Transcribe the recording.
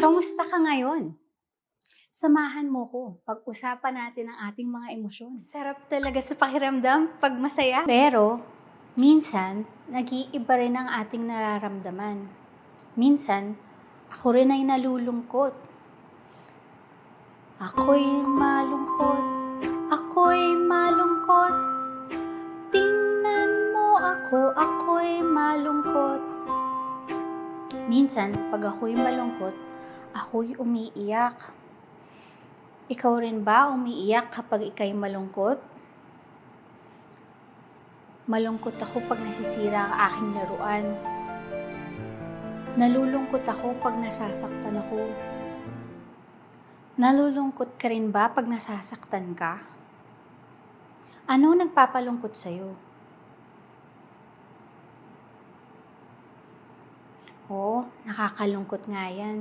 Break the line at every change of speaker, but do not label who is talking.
Kamusta ka ngayon? Samahan mo ko. Pag-usapan natin ang ating mga emosyon. Sarap talaga sa pakiramdam pag masaya. Pero, minsan, nag-iiba rin ang ating nararamdaman. Minsan, ako rin ay nalulungkot. Ako'y malungkot. Ako'y malungkot. Tingnan mo ako, ako'y malungkot. Minsan, pag ako'y malungkot, ako'y umiiyak. Ikaw rin ba umiiyak kapag ikay malungkot? Malungkot ako pag nasisira ang aking laruan. Nalulungkot ako pag nasasaktan ako. Nalulungkot ka rin ba pag nasasaktan ka? Ano nagpapalungkot sa'yo? Oo, nakakalungkot nga yan.